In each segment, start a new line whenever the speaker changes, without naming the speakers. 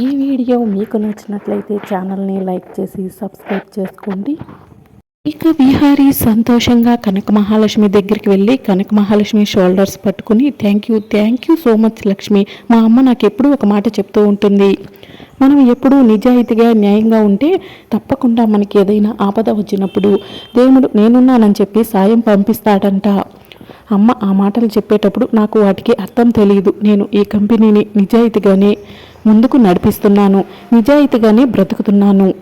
ఈ వీడియో మీకు నచ్చినట్లయితే ఛానల్ని లైక్ చేసి సబ్స్క్రైబ్ చేసుకోండి. ఇక విహారీ సంతోషంగా కనక మహాలక్ష్మి దగ్గరికి వెళ్ళి కనక మహాలక్ష్మి షోల్డర్స్ పట్టుకుని thank you thank you so much Lakshmi. మా అమ్మ నాకు ఎప్పుడూ ఒక మాట చెప్తూ ఉంటుంది. మనం ఎప్పుడూ నిజాయితీగా న్యాయంగా ఉంటే తప్పకుండా మనకి ఏదైనా ఆపద వచ్చినప్పుడు దేవుడు నేనున్నానని చెప్పి సాయం పంపిస్తాడంట. అమ్మ ఆ మాటలు చెప్పేటప్పుడు నాకు వాటికి అర్థం తెలియదు నేను ఈ కంపెనీని నిజాయితీగానే ముందుకు నడిపిస్తున్నాను నిజాయితీగానే బ్రతుకుతున్నాను.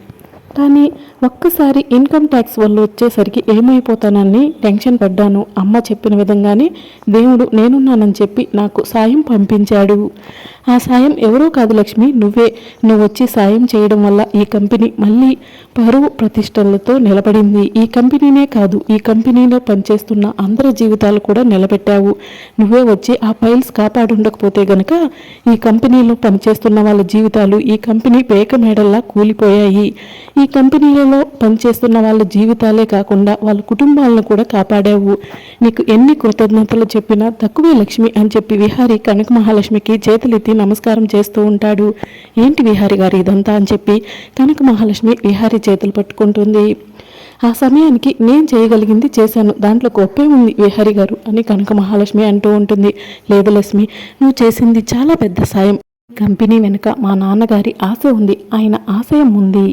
కానీ ఒక్కసారి ఇన్కమ్ ట్యాక్స్ వల్ల వచ్చేసరికి ఏమైపోతానని టెన్షన్ పడ్డాను. అమ్మ చెప్పిన విధంగానే దేవుడు నేనున్నానని చెప్పి నాకు సాయం పంపించాడు. ఆ సాయం ఎవరో కాదు లక్ష్మి నువ్వే. నువ్వు వచ్చి సాయం చేయడం వల్ల ఈ కంపెనీ మళ్ళీ పరువు ప్రతిష్టలతో నిలబడింది. ఈ కంపెనీనే కాదు ఈ కంపెనీలో పనిచేస్తున్న అందరి జీవితాలు కూడా నిలబెట్టావు. నువ్వే వచ్చి ఆ ఫైల్స్ కాపాడుండకపోతే గనక ఈ కంపెనీలో పనిచేస్తున్న వాళ్ళ జీవితాలు ఈ కంపెనీ పేక మేడల్లా కూలిపోయాయి. ఈ కంపెనీలలో పనిచేస్తున్న వాళ్ళ జీవితాలే కాకుండా వాళ్ళ కుటుంబాలను కూడా కాపాడావు. నీకు ఎన్ని కృతజ్ఞతలు చెప్పినా తక్కువే లక్ష్మి అని చెప్పి విహారి కనక మహాలక్ష్మికి చేతులెత్తి నమస్కారం చేస్తూ ఉంటాడు. ఏంటి విహారి గారు ఇదంతా అని చెప్పి కనక మహాలక్ష్మి విహారి చేతులు పట్టుకుంటుంది. ఆ సమయానికి నేను చేయగలిగింది చేశాను. దాంట్లో గొప్పే ఉంది విహారి గారు అని కనక మహాలక్ష్మి అంటూ ఉంటుంది. లేదు లక్ష్మి నువ్వు చేసింది చాలా పెద్ద సాయం. కంపెనీ వెనుక మా నాన్నగారి ఆశ ఉంది. ఆయన ఆశయం ఉంది.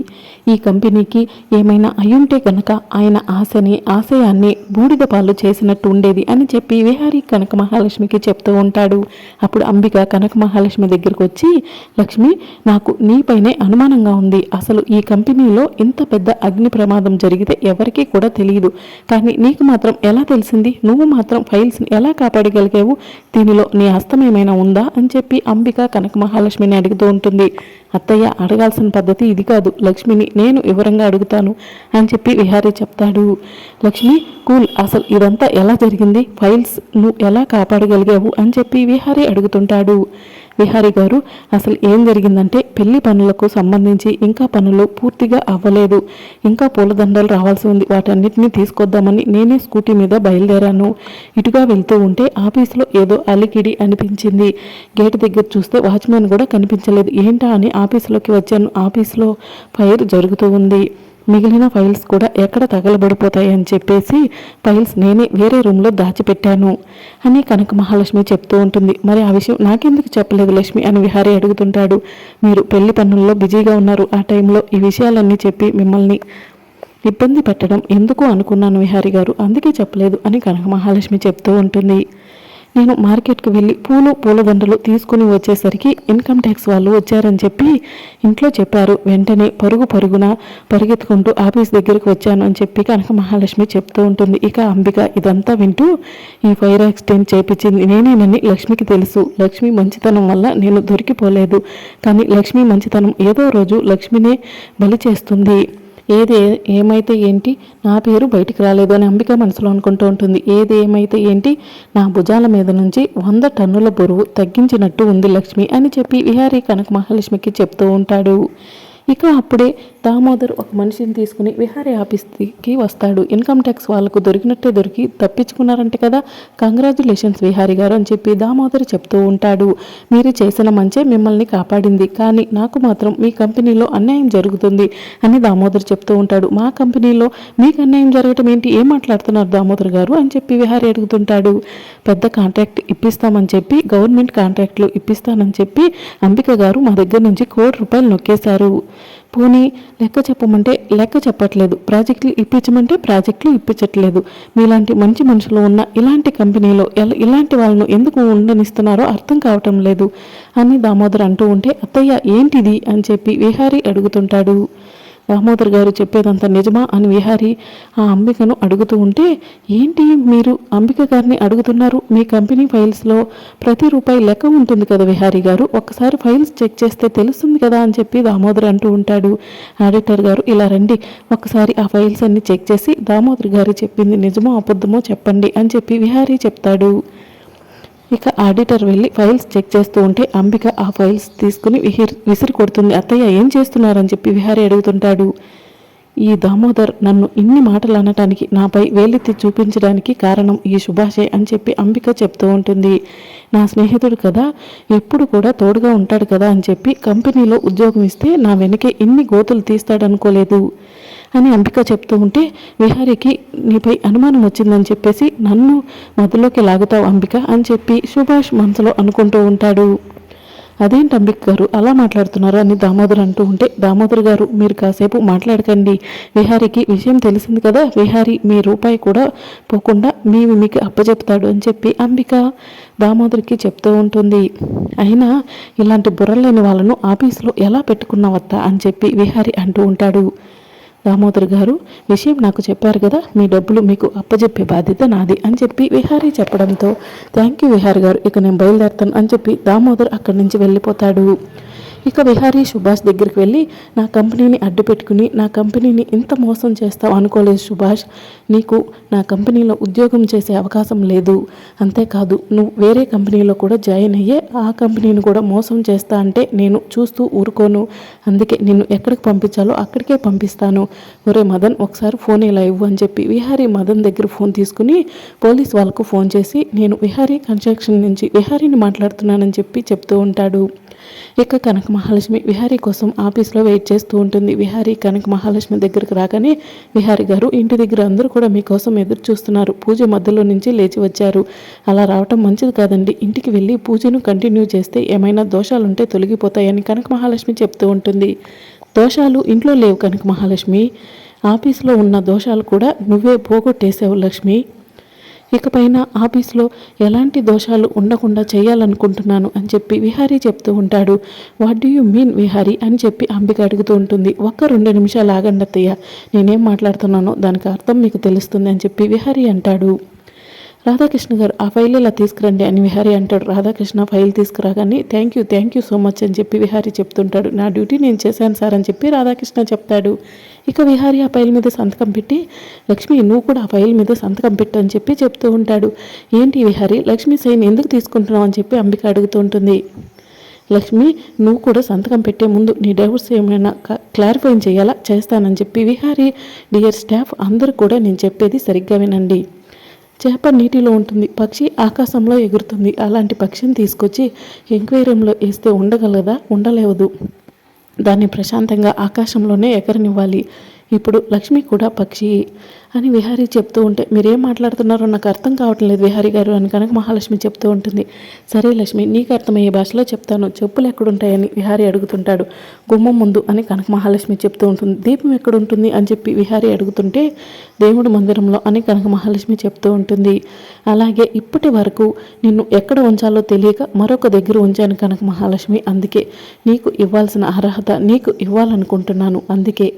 ఈ కంపెనీకి ఏమైనా అయ్యుంటే కనుక ఆయన ఆశని ఆశయాన్ని బూడిద పాలు చేసినట్టు ఉండేది అని చెప్పి విహారీ కనక మహాలక్ష్మికి చెప్తూ ఉంటాడు. అప్పుడు అంబిక కనక మహాలక్ష్మి దగ్గరికి వచ్చి లక్ష్మి నాకు నీపైనే అనుమానంగా ఉంది. అసలు ఈ కంపెనీలో ఇంత పెద్ద అగ్ని ప్రమాదం జరిగితే ఎవరికీ కూడా తెలియదు కానీ నీకు మాత్రం ఎలా తెలిసింది? నువ్వు మాత్రం ఫైల్స్ని ఎలా కాపాడగలిగావు? దీనిలో నీ హస్తం ఏమైనా ఉందా? అని చెప్పి అంబిక కనక మహాలక్ష్మిని అడుగుతూ ఉంటుంది. అత్తయ్య అడగాల్సిన పద్ధతి ఇది కాదు. లక్ష్మిని నేను వివరంగా అడుగుతాను అని చెప్పి విహారీ చెప్తాడు. లక్ష్మి కూల్. అసలు ఇదంతా ఎలా జరిగింది? ఫైల్స్ నువ్వు ఎలా కాపాడగలిగావు? అని చెప్పి విహారీ అడుగుతుంటాడు. విహారీ గారు అసలు ఏం జరిగిందంటే పెళ్ళి పనులకు సంబంధించి ఇంకా పనులు పూర్తిగా అవ్వలేదు. ఇంకా పూలదండలు రావాల్సి ఉంది. వాటన్నిటిని తీసుకొద్దామని నేనే స్కూటీ మీద బయలుదేరాను. ఇటుగా వెళ్తూ ఉంటే ఆఫీసులో ఏదో అలికిడి అనిపించింది. గేట్ దగ్గర చూస్తే వాచ్మెన్ కూడా కనిపించలేదు. ఏంటా అని ఆఫీసులోకి వచ్చాను. ఆఫీసులో ఫైర్ జరుగుతూ ఉంది. మిగిలిన ఫైల్స్ కూడా ఎక్కడ తగలబడిపోతాయి అని చెప్పేసి ఫైల్స్ నేనే వేరే రూమ్లో దాచిపెట్టాను అని కనక మహాలక్ష్మి చెప్తూ ఉంటుంది. మరి ఆ విషయం నాకెందుకు చెప్పలేదు లక్ష్మి అని విహారీ అడుగుతుంటాడు. మీరు పెళ్ళి పనుల్లో బిజీగా ఉన్నారు. ఆ టైంలో ఈ విషయాలన్నీ చెప్పి మిమ్మల్ని ఇబ్బంది పెట్టడం ఎందుకు అనుకున్నాను విహారీ గారు? అందుకే చెప్పలేదు అని కనక మహాలక్ష్మి చెప్తూ ఉంటుంది. నేను మార్కెట్కి వెళ్ళి పూలు పూలదండలు తీసుకుని వచ్చేసరికి ఇన్కమ్ ట్యాక్స్ వాళ్ళు వచ్చారని చెప్పి ఇంట్లో చెప్పారు. వెంటనే పరుగు పరుగున పరిగెత్తుకుంటూ ఆఫీస్ దగ్గరికి వచ్చాను అని చెప్పి కనక మహాలక్ష్మి చెప్తూ ఉంటుంది. ఇక అంబిక ఇదంతా వింటూ ఈ ఫైర్ యాక్సిడెంట్ చేపించింది. నేనేనని లక్ష్మికి తెలుసు. లక్ష్మి మంచితనం వల్ల నేను దొరికిపోలేదు. కానీ లక్ష్మి మంచితనం ఏదో రోజు లక్ష్మినే బలి చేస్తుంది. ఏది ఏమైతే ఏంటి నా పేరు బయటికి రాలేదు అని అంబిక మనసులో అనుకుంటూ ఉంటుంది. ఏది ఏమైతే ఏంటి నా భుజాల మీద నుంచి వంద టన్నుల బరువు తగ్గించినట్టు ఉంది లక్ష్మి అని చెప్పి విహారీ కనక మహాలక్ష్మికి చెప్తూ ఉంటాడు. ఇక అప్పుడే దామోదర్ ఒక మనిషిని తీసుకుని విహారీ ఆఫీస్కి వస్తాడు. ఇన్కమ్ ట్యాక్స్ వాళ్ళకు దొరికినట్టే దొరికి తప్పించుకున్నారంటే కదా. కంగ్రాచులేషన్స్ విహారీ గారు అని చెప్పి దామోదర్ చెప్తూ ఉంటాడు. మీరు చేసిన మంచే మిమ్మల్ని కాపాడింది. కానీ నాకు మాత్రం మీ కంపెనీలో అన్యాయం జరుగుతుంది అని దామోదర్ చెప్తూ ఉంటాడు. మా కంపెనీలో మీకు అన్యాయం జరగటం ఏంటి? ఏం మాట్లాడుతున్నారు దామోదర్ గారు అని చెప్పి విహారీ అడుగుతుంటాడు. పెద్ద కాంట్రాక్ట్ ఇప్పిస్తామని చెప్పి గవర్నమెంట్ కాంట్రాక్ట్లు ఇప్పిస్తానని చెప్పి అంబిక గారు మా దగ్గర నుంచి కోటి రూపాయలు నొక్కేశారు. పోనీ లెక్క చెప్పమంటే లెక్క చెప్పట్లేదు. ప్రాజెక్టులు ఇప్పించమంటే ప్రాజెక్టులు ఇప్పించట్లేదు. మీలాంటి మంచి మనుషులు ఉన్న ఇలాంటి కంపెనీలో ఇలాంటి వాళ్ళను ఎందుకు ఉండనిస్తున్నారో అర్థం కావటం లేదు. అని దామోదర్ అంటూ ఉంటే అత్తయ్య ఏంటిది? అని చెప్పి విహారీ అడుగుతుంటాడు. దామోదర్ గారు చెప్పేదంతా నిజమా అని విహారీ ఆ అంబికను అడుగుతూ ఉంటే ఏంటి మీరు అంబిక గారిని అడుగుతున్నారు? మీ కంపెనీ ఫైల్స్లో ప్రతి రూపాయి లెక్క ఉంటుంది కదా విహారీ గారు? ఒక్కసారి ఫైల్స్ చెక్ చేస్తే తెలుస్తుంది కదా అని చెప్పి దామోదర్ అంటూ ఉంటాడు. ఆడిటర్ గారు ఇలా రండి ఒకసారి ఆ ఫైల్స్ అన్ని చెక్ చేసి దామోదర్ గారు చెప్పింది నిజమో అబద్ధమో చెప్పండి అని చెప్పి విహారీ చెప్తాడు. ఇక ఆడిటర్ వెళ్ళి ఫైల్స్ చెక్ చేస్తూ ఉంటే అంబిక ఆ ఫైల్స్ తీసుకుని విహిర్ విసిరి కొడుతుంది. అత్తయ్య ఏం చేస్తున్నారని చెప్పి విహారీ అడుగుతుంటాడు. ఈ దామోదర్ నన్ను ఇన్ని మాటలు అనటానికి నాపై వేలెత్తి చూపించడానికి కారణం ఈ సుభాషే అని చెప్పి అంబిక చెప్తూ ఉంటుంది. నా స్నేహితుడు కదా ఎప్పుడు కూడా తోడుగా ఉంటాడు కదా అని చెప్పి కంపెనీలో ఉద్యోగం ఇస్తే నా వెనకే ఇన్ని గోతులు తీస్తాడనుకోలేదు. అని అంబిక చెప్తూ ఉంటే విహారికి నీపై అనుమానం వచ్చిందని చెప్పేసి నన్ను మధ్యలోకి లాగుతావు అంబిక అని చెప్పి సుభాష్ మనసులో అనుకుంటూ ఉంటాడు. అదేంటి అంబిక్ గారు అలా మాట్లాడుతున్నారు అని దామోదర్ అంటూ ఉంటే దామోదర్ గారు మీరు కాసేపు మాట్లాడకండి. విహారికి విషయం తెలిసింది కదా విహారి మీ రూపాయి కూడా పోకుండా మేము మీకు అప్పచెప్తాడు అని చెప్పి అంబిక దామోదర్కి చెప్తూ ఉంటుంది. అయినా ఇలాంటి బుర్రలేని వాళ్ళను ఆఫీసులో ఎలా పెట్టుకున్నావత్తా అని చెప్పి విహారి అంటూ ఉంటాడు. దామోదర్ గారు విషయం నాకు చెప్పారు కదా మీ డబ్బులు మీకు అప్పజెప్పే బాధ్యత నాది అని చెప్పి విహారీ చెప్పడంతో థ్యాంక్ యూ విహారీ గారు ఇక నేను బయలుదేరుతాను అని చెప్పి దామోదర్ అక్కడి నుంచి వెళ్ళిపోతాడు. ఇక విహారీ సుభాష్ దగ్గరికి వెళ్ళి నా కంపెనీని అడ్డు పెట్టుకుని నా కంపెనీని ఇంత మోసం చేస్తావు అనుకోలేదు సుభాష్. నీకు నా కంపెనీలో ఉద్యోగం చేసే అవకాశం లేదు. అంతేకాదు నువ్వు వేరే కంపెనీలో కూడా జాయిన్ అయ్యే ఆ కంపెనీని కూడా మోసం చేస్తా అంటే నేను చూస్తూ ఊరుకోను. అందుకే నిన్ను ఎక్కడికి పంపించాలో అక్కడికే పంపిస్తాను. ఒరే మదన్ ఒకసారి ఫోన్ ఇలా ఇవ్వు అని చెప్పి విహారీ మదన్ దగ్గర ఫోన్ తీసుకుని పోలీస్ వాళ్ళకు ఫోన్ చేసి నేను విహారీ కన్స్ట్రక్షన్ నుంచి విహారీని మాట్లాడుతున్నానని చెప్పి చెప్తూ ఉంటాడు. ఇక కనక మహాలక్ష్మి విహారీ కోసం ఆఫీస్లో వెయిట్ చేస్తూ ఉంటుంది. విహారీ కనక మహాలక్ష్మి దగ్గరికి రాగానే విహారీ గారు ఇంటి దగ్గర అందరూ కూడా మీకోసం ఎదురు చూస్తున్నారు. పూజ మధ్యలో నుంచి లేచి వచ్చారు. అలా రావటం మంచిది కాదండి. ఇంటికి వెళ్ళి పూజను కంటిన్యూ చేస్తే ఏమైనా దోషాలుంటే తొలగిపోతాయని కనక మహాలక్ష్మి చెప్తూ ఉంటుంది. దోషాలు ఇంట్లో లేవు కనక మహాలక్ష్మి ఆఫీస్లో ఉన్న దోషాలు కూడా నువ్వే పోగొట్టేసావు లక్ష్మి. ఇకపైన ఆఫీస్లో ఎలాంటి దోషాలు ఉండకుండా చేయాలనుకుంటున్నాను అని చెప్పి విహారీ చెప్తూ ఉంటాడు. What do you mean Vihari? అని చెప్పి అంబిక అడుగుతూ ఉంటుంది. ఒక్క రెండు నిమిషాలు ఆగండి అత్తయ్య. నేనేం మాట్లాడుతున్నానో దానికి అర్థం మీకు తెలుస్తుంది అని చెప్పి విహారీ అంటాడు. రాధాకృష్ణ గారు ఆ ఫైల్ ఇలా తీసుకురండి అని విహారీ అంటాడు. Radhakrishna file తీసుకురాగానే thank you thank you so much అని చెప్పి విహారీ చెప్తుంటాడు. నా డ్యూటీ నేను చేశాను సార్ అని చెప్పి రాధాకృష్ణ చెప్తాడు. ఇక విహారీ ఆ ఫైల్ మీద సంతకం పెట్టి లక్ష్మి నువ్వు కూడా ఆ ఫైల్ మీద సంతకం పెట్టు అని చెప్పి చెప్తూ ఉంటాడు. ఏంటి విహారీ లక్ష్మి సైన్ ఎందుకు తీసుకుంటున్నావు అని చెప్పి అంబిక అడుగుతూ ఉంటుంది. లక్ష్మి నువ్వు కూడా సంతకం పెట్టే ముందు నీ డైవర్స్ ఏమైనా క్లారిఫై చేయాలా? చేస్తానని చెప్పి విహారీ డియర్ స్టాఫ్ అందరూ కూడా నేను చెప్పేది సరిగ్గా వినండి. చేప నీటిలో ఉంటుంది. పక్షి ఆకాశంలో ఎగురుతుంది. అలాంటి పక్షిని తీసుకొచ్చి ఎంక్వేరియంలో వేస్తే ఉండగలదా? ఉండలేవదు. దాన్ని ప్రశాంతంగా ఆకాశంలోనే ఎగరనివ్వాలి. ఇప్పుడు లక్ష్మి కూడా పక్షి అని విహారీ చెప్తూ ఉంటే మీరేం మాట్లాడుతున్నారో నాకు అర్థం కావటం లేదు విహారీ గారు అని కనుక మహాలక్ష్మి చెప్తూ ఉంటుంది. సరే లక్ష్మి నీకు అర్థమయ్యే భాషలో చెప్తాను. చెప్పులు ఎక్కడుంటాయని విహారీ అడుగుతుంటాడు. గుమ్మం ముందు అని కనక మహాలక్ష్మి చెప్తూ ఉంటుంది. దీపం ఎక్కడుంటుంది? అని చెప్పి విహారీ అడుగుతుంటే దేవుడి మందిరంలో అని కనక మహాలక్ష్మి చెప్తూ ఉంటుంది. అలాగే ఇప్పటి వరకు నిన్ను ఎక్కడ ఉంచాలో తెలియక మరొక దగ్గర ఉంచాను కనక మహాలక్ష్మి అందుకే నీకు ఇవ్వాల్సిన అర్హత నీకు ఇవ్వాలనుకుంటున్నాను. అందుకే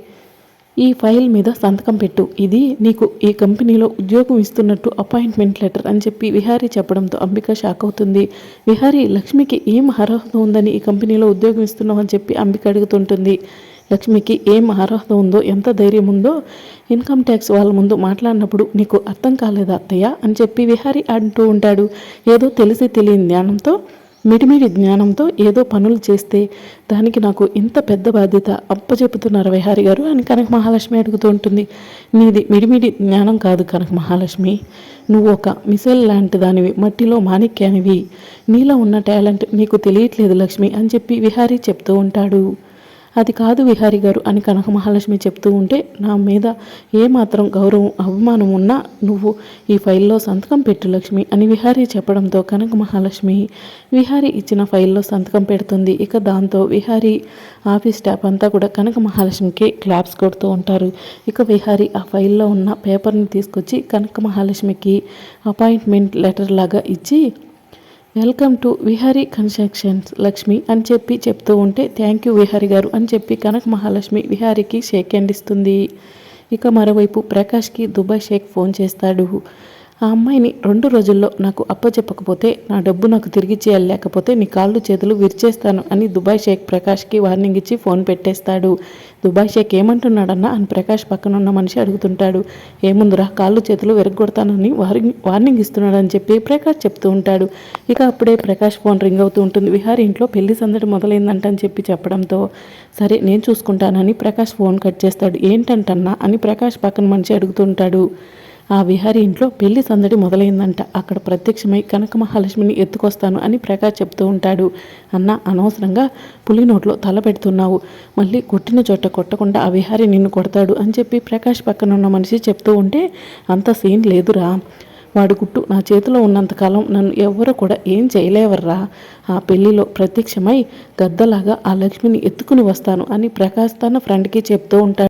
ఈ ఫైల్ మీద సంతకం పెట్టు. ఇది నీకు ఈ కంపెనీలో ఉద్యోగం ఇస్తున్నట్టు అపాయింట్మెంట్ లెటర్ అని చెప్పి విహారీ చెప్పడంతో అంబిక షాక్ అవుతుంది. విహారీ లక్ష్మికి ఏం అర్హత ఉందని ఈ కంపెనీలో ఉద్యోగం ఇస్తున్నావు అని చెప్పి అంబిక అడుగుతుంటుంది. లక్ష్మికి ఏం అర్హత ఉందో ఎంత ధైర్యం ఉందో ఇన్కమ్ ట్యాక్స్ వాళ్ళ ముందు మాట్లాడినప్పుడు నీకు అర్థం కాలేదా అత్తయ్య? అని చెప్పి విహారీ అంటూ ఉంటాడు. ఏదో తెలిసి తెలియని జ్ఞానంతో మిడిమిడి జ్ఞానంతో ఏదో పనులు చేస్తే దానికి నాకు ఇంత పెద్ద బాధ్యత అప్పచెపుతున్నారు విహారి గారు అని కనక మహాలక్ష్మి అడుగుతూ ఉంటుంది. నీది మిడిమిడి జ్ఞానం కాదు కనక మహాలక్ష్మి. నువ్వు ఒక మిసైల్ లాంటి దానివి మట్టిలో మాణిక్యానివి. నీలో ఉన్న టాలెంట్ నీకు తెలియట్లేదు లక్ష్మి అని చెప్పి విహారీ చెప్తూ ఉంటాడు. అది కాదు విహారి గారు అని కనక మహాలక్ష్మి చెప్తూ ఉంటే నా మీద ఏమాత్రం గౌరవం అవమానం ఉన్నా నువ్వు ఈ ఫైల్లో సంతకం పెట్టు లక్ష్మి అని విహారీ చెప్పడంతో కనక మహాలక్ష్మి విహారీ ఇచ్చిన ఫైల్లో సంతకం పెడుతుంది. ఇక దాంతో విహారీ ఆఫీస్ స్టాఫ్ అంతా కూడా కనక మహాలక్ష్మికి క్లాప్స్ కొడుతూ ఉంటారు. ఇక విహారీ ఆ ఫైల్లో ఉన్న పేపర్ని తీసుకొచ్చి కనక మహాలక్ష్మికి అపాయింట్మెంట్ లెటర్ లాగా ఇచ్చి welcome to Vihari constructions. Lakshmi అని చెప్పి చెప్తూ ఉంటే థ్యాంక్ యూ విహారి గారు అని చెప్పి కనక మహాలక్ష్మి విహారీకి షేక్ హ్యాండ్ ఇస్తుంది. ఇక మరోవైపు ప్రకాష్కి దుబాయ్ షేక్ ఫోన్ చేస్తాడు. ఆ అమ్మాయిని రెండు రోజుల్లో నాకు అప్పచెప్పకపోతే నా డబ్బు నాకు తిరిగి చేయాలి లేకపోతే నీ కాళ్ళు చేతులు విరిచేస్తాను అని దుబాయ్ షేక్ ప్రకాష్కి వార్నింగ్ ఇచ్చి ఫోన్ పెట్టేస్తాడు. దుబాయ్ షేక్ ఏమంటున్నాడన్నా అని ప్రకాష్ పక్కన ఉన్న మనిషి అడుగుతుంటాడు. ఏముందిరా కాళ్ళు చేతులు విరగొడతానని వార్నింగ్ వార్నింగ్ ఇస్తున్నాడని చెప్పి ప్రకాష్ చెప్తూ ఉంటాడు. ఇక అప్పుడే ప్రకాష్ ఫోన్ రింగ్ అవుతూ ఉంటుంది. విహారి ఇంట్లో పెళ్ళి సందడి మొదలైందంట అని చెప్పి చెప్పడంతో సరే నేను చూసుకుంటానని ప్రకాష్ ఫోన్ కట్ చేస్తాడు. ఏంటంటన్నా అని ప్రకాష్ పక్కన మనిషి అడుగుతుంటాడు ఆ విహారీ ఇంట్లో పెళ్ళి సందడి మొదలైందంట. అక్కడ ప్రత్యక్షమై కనక మహాలక్ష్మిని ఎత్తుకొస్తాను అని ప్రకాష్ చెప్తూ ఉంటాడు. అన్న అనవసరంగా పులి నోట్లో తల పెడుతున్నావు. మళ్ళీ కొట్టిన చోట కొట్టకుండా ఆ విహారీ నిన్ను కొడతాడు అని చెప్పి ప్రకాష్ పక్కన ఉన్న మనిషి చెప్తూ ఉంటే అంత సీన్ లేదురా. వాడు గుట్టు నా చేతిలో ఉన్నంతకాలం నన్ను ఎవ్వరూ కూడా ఏం చేయలేవర్రా. ఆ పెళ్ళిలో ప్రత్యక్షమై గద్దలాగా ఆ లక్ష్మిని ఎత్తుకుని వస్తాను అని ప్రకాష్ తన ఫ్రెండ్కి చెప్తూ ఉంటాడు.